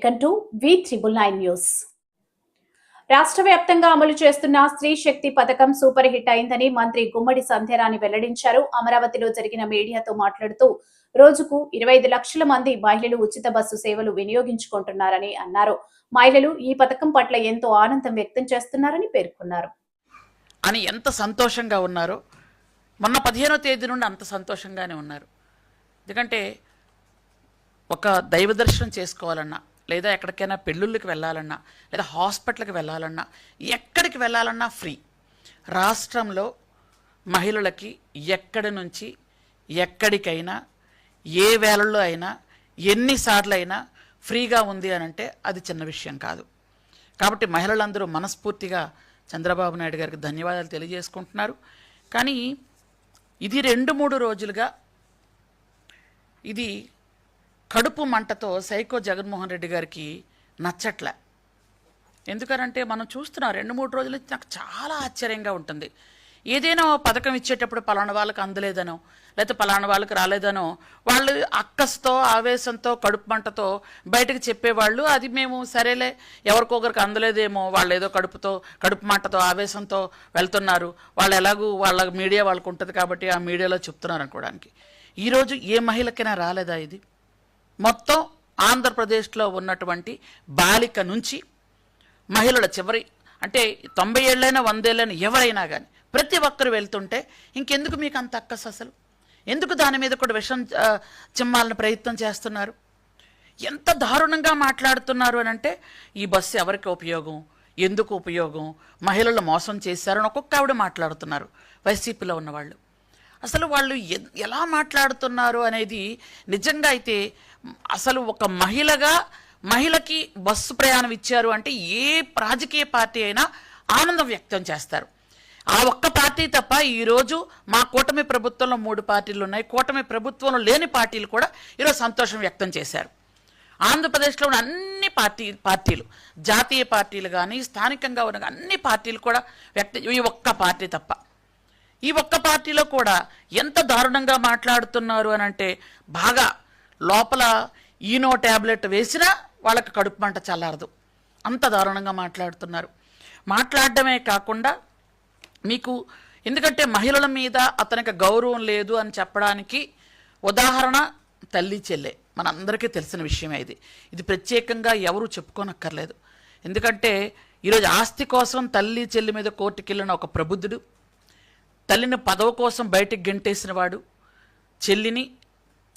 Welcome to V triple nine news. రాష్ట్ర వ్యాప్తంగా అమలు చేస్తున్న స్త్రీ శక్తి పథకం సూపర్ హిట్ అయిందని మంత్రి గుమ్మడి సంధ్యారాణి వెల్లడించారు. అమరావతిలో జరిగిన మీడియాతో మాట్లాడుతూ రోజుకు ఇరవై ఐదు లక్షల మంది మహిళలు ఉచిత బస్సు సేవలు వినియోగించుకుంటున్నారని అన్నారు. మహిళలు ఈ పథకం పట్ల ఎంతో ఆనందం వ్యక్తం చేస్తున్నారని పేర్కొన్నారు. అని ఎంత సంతోషంగా ఉన్నారో? మొన్న పదిహేనో తేదీ నుండి అంత సంతోషంగానే ఉన్నారు. ఎందుకంటే ఒక దైవ దర్శనం చేసుకోవాలన్నా లేదా ఎక్కడికైనా పెళ్ళిళ్ళకి వెళ్ళాలన్నా లేదా హాస్పిటల్కి వెళ్ళాలన్నా ఎక్కడికి వెళ్ళాలన్నా ఫ్రీ. రాష్ట్రంలో మహిళలకి ఎక్కడి నుంచి ఎక్కడికైనా ఏ వేళల్లో అయినా ఎన్నిసార్లు అయినా ఫ్రీగా ఉంది అని అంటే అది చిన్న విషయం కాదు. కాబట్టి మహిళలందరూ మనస్ఫూర్తిగా చంద్రబాబు నాయుడు గారికి ధన్యవాదాలు తెలియజేసుకుంటున్నారు. కానీ ఇది రెండు మూడు రోజులుగా ఇది కడుపు మంటతో సైకో జగన్మోహన్ రెడ్డి గారికి నచ్చట్లే. ఎందుకనంటే మనం చూస్తున్నాం రెండు మూడు రోజుల నుంచి నాకు చాలా ఆశ్చర్యంగా ఉంటుంది. ఏదైనా ఓ పథకం ఇచ్చేటప్పుడు పలానా వాళ్ళకి అందలేదనో లేకపోతే పలానా వాళ్ళకి రాలేదనో వాళ్ళు అక్కస్తో ఆవేశంతో కడుపు మంటతో బయటకు చెప్పేవాళ్ళు అది మేము సరేలే ఎవరికొకరికి అందలేదేమో వాళ్ళు ఏదో కడుపుతో కడుపు మంటతో ఆవేశంతో వెళ్తున్నారు. వాళ్ళు ఎలాగూ వాళ్ళ మీడియా వాళ్ళకు ఉంటుంది కాబట్టి ఆ మీడియాలో చెప్తున్నారు అనుకోవడానికి. ఈరోజు ఏ మహిళకైనా రాలేదా ఇది? మొత్తం ఆంధ్రప్రదేశ్లో ఉన్నటువంటి బాలిక నుంచి మహిళల చివరి అంటే తొంభై ఏళ్ళైనా వందేళ్ళైనా ఎవరైనా కానీ ప్రతి ఒక్కరు వెళ్తుంటే ఇంకెందుకు మీకు అంత అక్కస్ అసలు? ఎందుకు దాని మీద కూడా విషం చిమ్మాలని ప్రయత్నం చేస్తున్నారు? ఎంత దారుణంగా మాట్లాడుతున్నారు అని అంటే ఈ బస్సు ఎవరికి ఉపయోగం? ఎందుకు ఉపయోగం? మహిళలు మోసం చేశారని ఒక్కొక్క ఆవిడ మాట్లాడుతున్నారు వైసీపీలో ఉన్నవాళ్ళు. అసలు వాళ్ళు ఎ- ఎలా మాట్లాడుతున్నారు అనేది నిజంగా అయితే అసలు ఒక మహిళగా మహిళకి బస్సు ప్రయాణం ఇచ్చారు అంటే ఏ రాజకీయ పార్టీ అయినా ఆనందం వ్యక్తం చేస్తారు. ఆ ఒక్క పార్టీ తప్ప ఈరోజు మా కూటమి ప్రభుత్వంలో మూడు పార్టీలు ఉన్నాయి. కూటమి ప్రభుత్వంలో లేని పార్టీలు కూడా ఈరోజు సంతోషం వ్యక్తం చేశారు. ఆంధ్రప్రదేశ్లో ఉన్న అన్ని పార్టీ పార్టీలు జాతీయ పార్టీలు కానీ స్థానికంగా ఉన్న అన్ని పార్టీలు కూడా వ్యక్త ఈ ఒక్క పార్టీ తప్ప. ఈ ఒక్క పార్టీలో కూడా ఎంత దారుణంగా మాట్లాడుతున్నారు అని అంటే బాగా లోపల ఈనో ట్యాబ్లెట్ వేసినా వాళ్ళకి కడుపు మంట చల్లారదు. అంత దారుణంగా మాట్లాడుతున్నారు. మాట్లాడడమే కాకుండా మీకు ఎందుకంటే మహిళల మీద అతనికి గౌరవం లేదు అని చెప్పడానికి ఉదాహరణ తల్లి చెల్లె. మనందరికీ తెలిసిన విషయమే ఇది. ఇది ప్రత్యేకంగా ఎవరు చెప్పుకోనక్కర్లేదు. ఎందుకంటే ఈరోజు ఆస్తి కోసం తల్లి చెల్లి మీద కోర్టుకెళ్ళిన ఒక ప్రబుద్ధుడు తల్లిని పదవ కోసం బయటికి గెంటేసిన వాడు చెల్లిని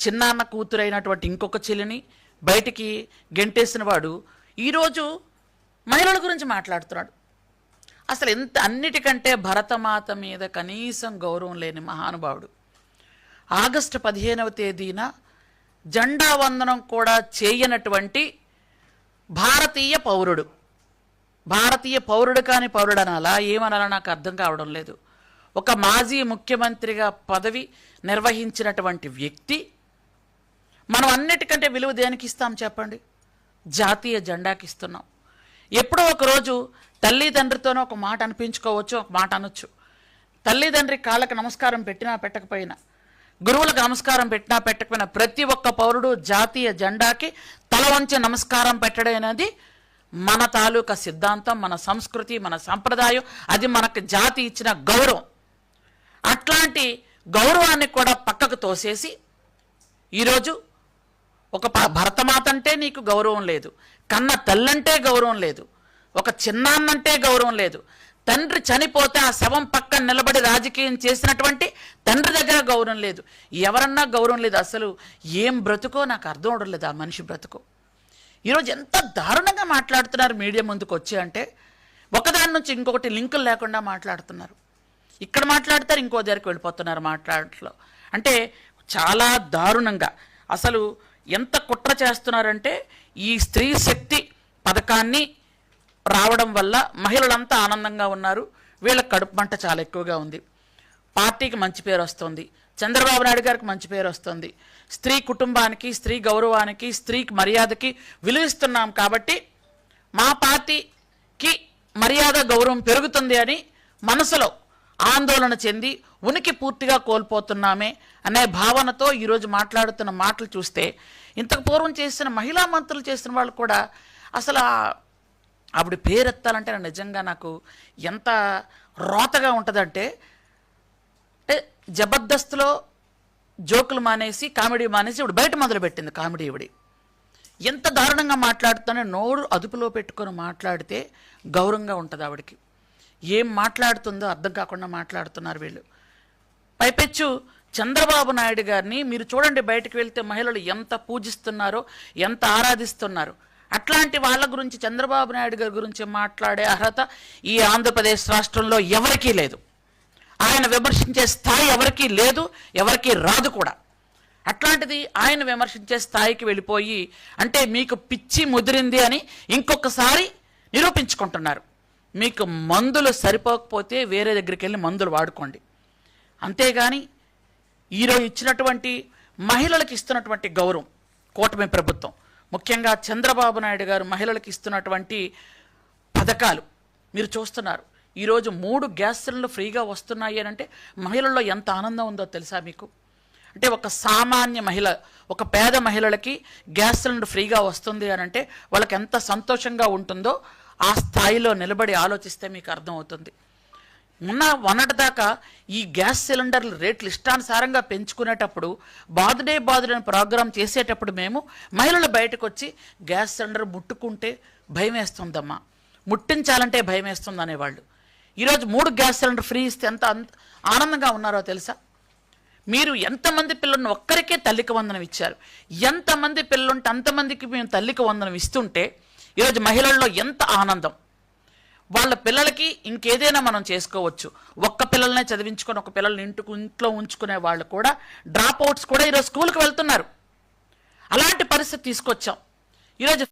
చిన్నాన్న కూతురైనటువంటి ఇంకొక చెల్లిని బయటికి గెంటేసిన వాడు ఈరోజు మహిళల గురించి మాట్లాడుతున్నాడు. అసలు ఎంత అన్నిటికంటే భరతమాత మీద కనీసం గౌరవం లేని మహానుభావుడు. ఆగస్టు పదిహేనవ తేదీన జెండా వందనం కూడా చేయనటువంటి భారతీయ పౌరుడు. భారతీయ పౌరుడు కాని పౌరుడు అనాలా ఏమనాలా నాకు అర్థం కావడం లేదు. ఒక మాజీ ముఖ్యమంత్రిగా పదవి నిర్వహించినటువంటి వ్యక్తి మనం అన్నిటికంటే విలువ దేనికి ఇస్తాం చెప్పండి? జాతీయ జెండాకి ఇస్తున్నాం. ఎప్పుడో ఒకరోజు తల్లిదండ్రితోనో ఒక మాట అనిపించుకోవచ్చు ఒక మాట అనొచ్చు. తల్లిదండ్రి కాళ్ళకి నమస్కారం పెట్టినా పెట్టకపోయినా గురువులకు నమస్కారం పెట్టినా పెట్టకపోయినా ప్రతి ఒక్క పౌరుడు జాతీయ జెండాకి తల వంచి నమస్కారం పెట్టడం అనేది మన తాలూకా సిద్ధాంతం మన సంస్కృతి మన సంప్రదాయం అది మనకు జాతి ఇచ్చిన గౌరవం. అట్లాంటి గౌరవాన్ని కూడా పక్కకు తోసేసి ఈరోజు ఒక ప- భరతమాత అంటే నీకు గౌరవం లేదు కన్న తల్లంటే గౌరవం లేదు ఒక చిన్నాన్నంటే గౌరవం లేదు. తండ్రి చనిపోతే ఆ శవం పక్కన నిలబడి రాజకీయం చేసినటువంటి తండ్రి దగ్గర గౌరవం లేదు. ఎవరన్నా గౌరవం లేదు. అసలు ఏం బ్రతుకో నాకు అర్థం అవడం లేదు ఆ మనిషి బ్రతుకో. ఈరోజు ఎంత దారుణంగా మాట్లాడుతున్నారు మీడియా ముందుకు వచ్చి అంటే ఒకదాని నుంచి ఇంకొకటి లింకులు లేకుండా మాట్లాడుతున్నారు. ఇక్కడ మాట్లాడతారు ఇంకో దగ్గరికి వెళ్ళిపోతున్నారు మాట్లాడట్లో. అంటే చాలా దారుణంగా. అసలు ఎంత కుట్ర చేస్తున్నారంటే ఈ స్త్రీ శక్తి పథకాన్ని రావడం వల్ల మహిళలంతా ఆనందంగా ఉన్నారు. వీళ్ళ కడుపు మంట చాలా ఎక్కువగా ఉంది. పార్టీకి మంచి పేరు వస్తుంది. చంద్రబాబు నాయుడు గారికి మంచి పేరు వస్తుంది. స్త్రీ కుటుంబానికి స్త్రీ గౌరవానికి స్త్రీకి మర్యాదకి విలువిస్తున్నాం కాబట్టి మా పార్టీకి మర్యాద గౌరవం పెరుగుతుంది అని మనసులో ఆందోళన చెంది ఉనికి పూర్తిగా కోల్పోతున్నామే అనే భావనతో ఈరోజు మాట్లాడుతున్న మాటలు చూస్తే ఇంతకు పూర్వం చేసిన మహిళా మంత్రులు చేసిన వాళ్ళు కూడా అసలు ఆవిడ పేరెత్తాలంటే నిజంగా నాకు ఎంత రోతగా ఉంటుందంటే అంటే జబర్దస్త్లో జోకులు మానేసి కామెడీ మానేసి ఇప్పుడు బయట మొదలుపెట్టింది కామెడీ ఇవిడి ఎంత దారుణంగా మాట్లాడుతానో నోరు అదుపులో పెట్టుకొని మాట్లాడితే గౌరవంగా ఉంటుంది ఆవిడకి. ఏం మాట్లాడుతుందో అర్థం కాకుండా మాట్లాడుతున్నారు వీళ్ళు. పైపెచ్చు చంద్రబాబు నాయుడు గారిని మీరు చూడండి బయటకు వెళ్తే మహిళలు ఎంత పూజిస్తున్నారో ఎంత ఆరాధిస్తున్నారు. అట్లాంటి వాళ్ళ గురించి చంద్రబాబు నాయుడు గారి గురించి మాట్లాడే అర్హత ఈ ఆంధ్రప్రదేశ్ రాష్ట్రంలో ఎవరికీ లేదు. ఆయన విమర్శించే స్థాయి ఎవరికీ లేదు ఎవరికీ రాదు కూడా. అట్లాంటిది ఆయన విమర్శించే స్థాయికి వెళ్ళిపోయి అంటే మీకు పిచ్చి ముదిరింది అని ఇంకొకసారి నిరూపించుకుంటున్నారు. మీకు మందులు సరిపోకపోతే వేరే దగ్గరికి వెళ్ళి మందులు వాడుకోండి. అంతేగాని ఈరోజు ఇచ్చినటువంటి మహిళలకు ఇస్తున్నటువంటి గౌరవం కూటమి ప్రభుత్వం ముఖ్యంగా చంద్రబాబు నాయుడు గారు మహిళలకు ఇస్తున్నటువంటి పథకాలు. మీరు చూస్తున్నారు ఈరోజు మూడు గ్యాస్ సిలిండర్లు ఫ్రీగా వస్తున్నాయి అని అంటే మహిళల్లో ఎంత ఆనందం ఉందో తెలుసా మీకు? అంటే ఒక సామాన్య మహిళ ఒక పేద మహిళలకి గ్యాస్ సిలిండర్ ఫ్రీగా వస్తుంది అని అంటే వాళ్ళకి ఎంత సంతోషంగా ఉంటుందో ఆ స్థాయిలో నిలబడి ఆలోచిస్తే మీకు అర్థమవుతుంది. ఉన్న మొన్నటి దాకా ఈ గ్యాస్ సిలిండర్ల రేట్లు ఇష్టానుసారంగా పెంచుకునేటప్పుడు బాదుడే బాదుడే ప్రోగ్రాం చేసేటప్పుడు మేము మహిళలు బయటకు వచ్చి గ్యాస్ సిలిండర్ ముట్టుకుంటే భయం వేస్తుందమ్మా. ముట్టించాలంటే భయం వేస్తుంది అనేవాళ్ళు ఈరోజు మూడు గ్యాస్ సిలిండర్ ఫ్రీ ఇస్తే ఎంత అంత- ఆనందంగా ఉన్నారో తెలుసా? మీరు ఎంతమంది పిల్లలను ఒక్కరికే తల్లికి వందనం ఇచ్చారు? ఎంతమంది పిల్లలుంటే అంతమందికి మేము తల్లికి వందనం ఇస్తుంటే ఈరోజు మహిళల్లో ఎంత ఆనందం. వాళ్ళ పిల్లలకి ఇంకేదైనా మనం చేసుకోవచ్చు. ఒక్క పిల్లలనే చదివించుకొని ఒక పిల్లల్ని ఇంటికి ఇంట్లో ఉంచుకునే వాళ్ళు కూడా డ్రాప్ అవుట్స్ కూడా ఈరోజు స్కూల్కి వెళ్తున్నారు. అలాంటి పరిస్థితి తీసుకొచ్చాం. ఈరోజు